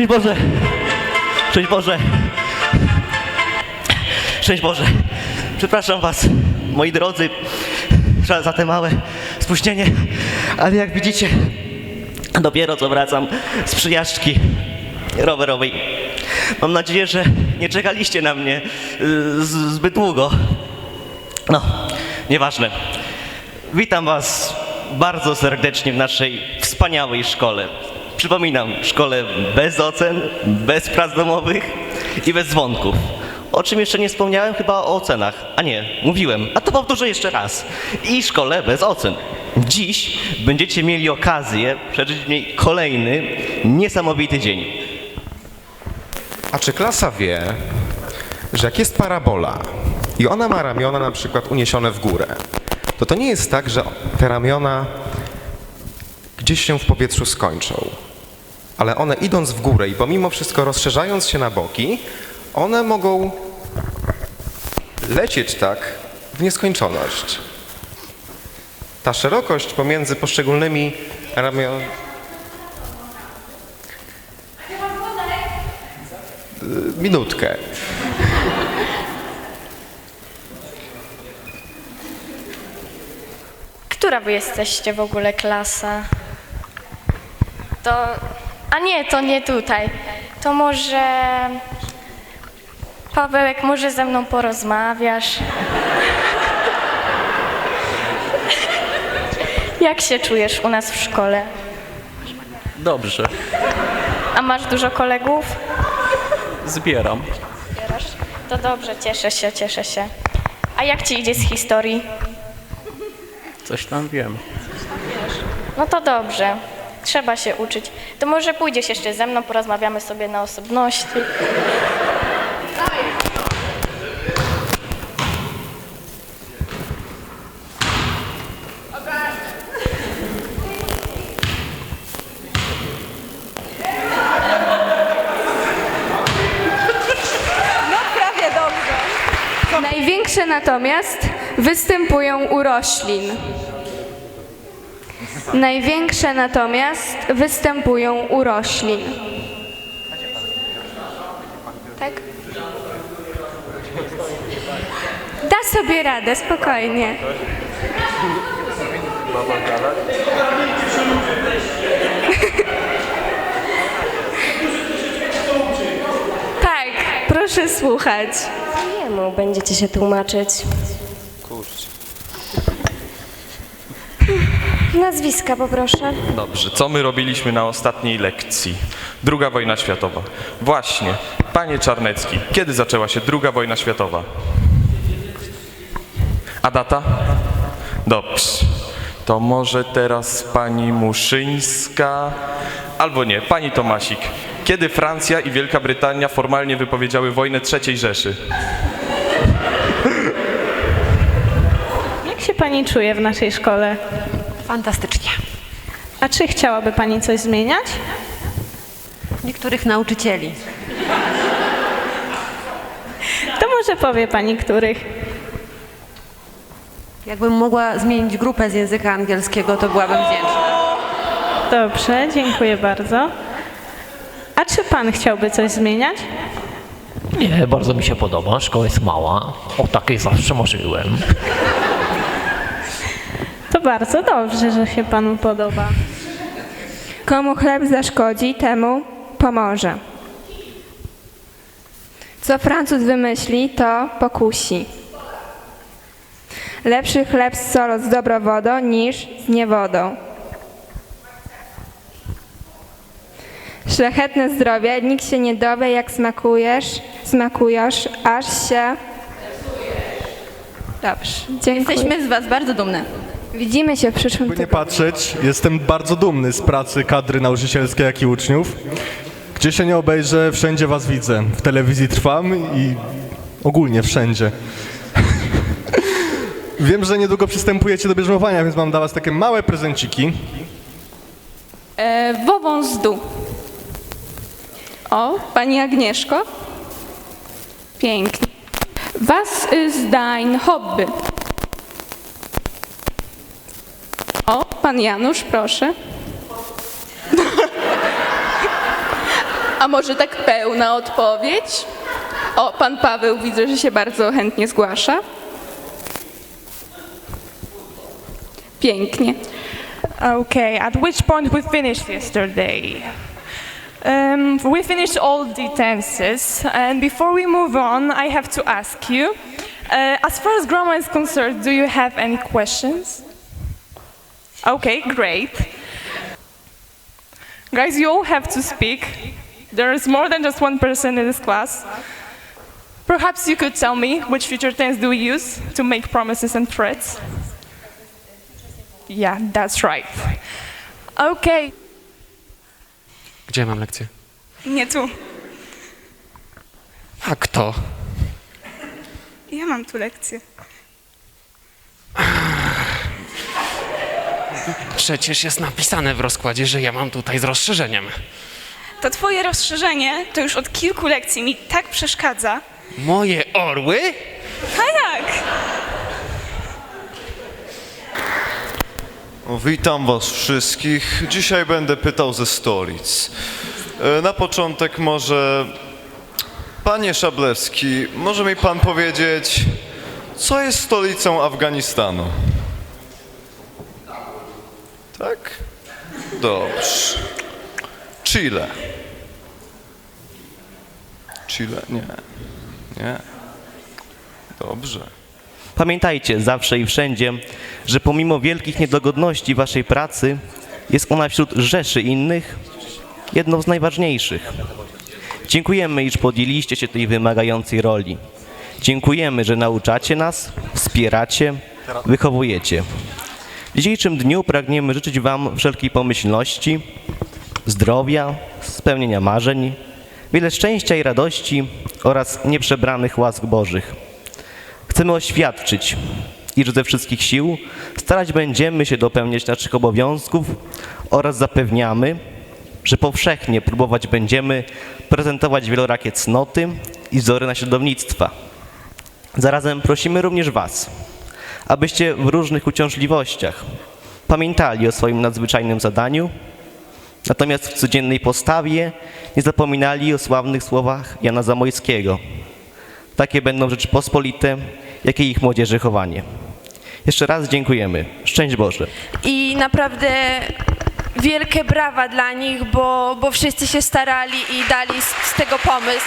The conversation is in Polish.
Szczęść Boże! Szczęść Boże! Szczęść Boże! Przepraszam Was, moi drodzy, za- te małe spóźnienie, ale jak widzicie, dopiero co wracam z przyjażdżki rowerowej. Mam nadzieję, że nie czekaliście na mnie y, zbyt długo. No, nieważne. Witam Was bardzo serdecznie w naszej wspaniałej szkole. Przypominam, szkole bez ocen, bez prac domowych i bez dzwonków. O czym jeszcze nie wspomniałem, chyba o ocenach. A nie, mówiłem, a to powtórzę jeszcze raz. I szkole bez ocen. Dziś będziecie mieli okazję przeżyć w niej kolejny niesamowity dzień. A czy klasa wie, że jak jest parabola i ona ma ramiona na przykład uniesione w górę, to to nie jest tak, że te ramiona gdzieś się w powietrzu skończą, ale one idąc w górę i pomimo wszystko rozszerzając się na boki, one mogą lecieć tak w nieskończoność. Ta szerokość pomiędzy poszczególnymi ramionami minutkę. Która wy jesteście w ogóle klasa? To. A nie, to nie tutaj. To może. Pawełek, może ze mną porozmawiasz? Jak się czujesz u nas w szkole? Dobrze, A masz dużo kolegów? zbieram. Zbierasz? To dobrze, cieszę się, cieszę się. A jak ci idzie z historii? Coś tam wiem. No to dobrze. Trzeba się uczyć. To może pójdziesz jeszcze ze mną, porozmawiamy sobie na osobności. Prawie dobrze. Największe natomiast występują u roślin. Największe natomiast występują u roślin. Tak? Da sobie radę, spokojnie. Tak, proszę słuchać. Jemu będziecie się tłumaczyć. Nazwiska poproszę. Dobrze, co my robiliśmy na ostatniej lekcji? Druga wojna światowa. Właśnie, panie Czarnecki, kiedy zaczęła się druga wojna światowa? A data? Dobrze. To może teraz pani Muszyńska, albo nie, pani Tomasik. Kiedy Francja i Wielka Brytania formalnie wypowiedziały wojnę III Rzeszy? Jak się pani czuje w naszej szkole? Fantastycznie. A czy chciałaby pani coś zmieniać? Niektórych nauczycieli. To może powie pani, których. Jakbym mogła zmienić grupę z języka angielskiego, to byłabym wdzięczna. Dobrze, dziękuję bardzo. A czy pan chciałby coś zmieniać? Nie, bardzo mi się podoba. Szkoła jest mała. O takiej zawsze marzyłem. To bardzo dobrze, że się panu podoba. Komu chleb zaszkodzi, temu pomoże. Co Francuz wymyśli, to pokusi. Lepszy chleb z solą z dobrą wodą niż z niewodą. Szlachetne zdrowie, nikt się nie dowie, jak smakujesz, smakujesz, aż się... Dobrze, dziękuję. Jesteśmy z Was bardzo dumne. Widzimy się w przyszłym Jakby nie tygodniu. patrzeć, jestem bardzo dumny z pracy kadry nauczycielskiej, jak i uczniów. Gdzie się nie obejrzę, wszędzie was widzę. W telewizji trwam i ogólnie wszędzie. Wiem, że niedługo przystępujecie do bierzmowania, więc mam dla was takie małe prezenciki. E, Wowązdu. O, Pani Agnieszko. Pięknie. Was ist dein Hobby? O, Pan Janusz, proszę. A może tak pełna odpowiedź? O, pan Paweł widzę, że się bardzo chętnie zgłasza. Pięknie. Okay, at which point we finished yesterday? Um, we finished all the tenses, and before we move on, I have to ask you, uh, as far as grammar is concerned, do you have any questions? Okay, great. Guys, you all have to speak. There is more than just one person in this class. Perhaps you could tell me which future tense do we use to make promises and threats? Yeah, that's right. Okay. Gdzie mam lekcję? Nie tu. A kto? Ja mam tu lekcję. Przecież jest napisane w rozkładzie, że ja mam tutaj z rozszerzeniem. To twoje rozszerzenie to już od kilku lekcji mi tak przeszkadza. Moje orły? Tak! O, Witam Was wszystkich. Dzisiaj będę pytał ze stolic. E, Na początek może... Panie Szablewski, może mi Pan powiedzieć, co jest stolicą Afganistanu? Tak? Dobrze. Chile. Chile? Nie. Nie. Dobrze. Pamiętajcie zawsze i wszędzie, że pomimo wielkich niedogodności waszej pracy, jest ona wśród rzeszy innych jedną z najważniejszych. Dziękujemy, iż podjęliście się tej wymagającej roli. Dziękujemy, że nauczacie nas, wspieracie, wychowujecie. W dzisiejszym dniu pragniemy życzyć Wam wszelkiej pomyślności, zdrowia, spełnienia marzeń, wiele szczęścia i radości oraz nieprzebranych łask Bożych. Chcemy oświadczyć, iż ze wszystkich sił starać będziemy się dopełniać naszych obowiązków oraz zapewniamy, że powszechnie próbować będziemy prezentować wielorakie cnoty i wzory naśladownictwa. Zarazem prosimy również Was, abyście w różnych uciążliwościach pamiętali o swoim nadzwyczajnym zadaniu, natomiast w codziennej postawie nie zapominali o sławnych słowach Jana Zamojskiego. Takie będą Rzeczypospolite, jak i ich młodzieży chowanie. Jeszcze raz dziękujemy. Szczęść Boże. I naprawdę wielkie brawa dla nich, bo, bo wszyscy się starali i dali z, z tego pomysł.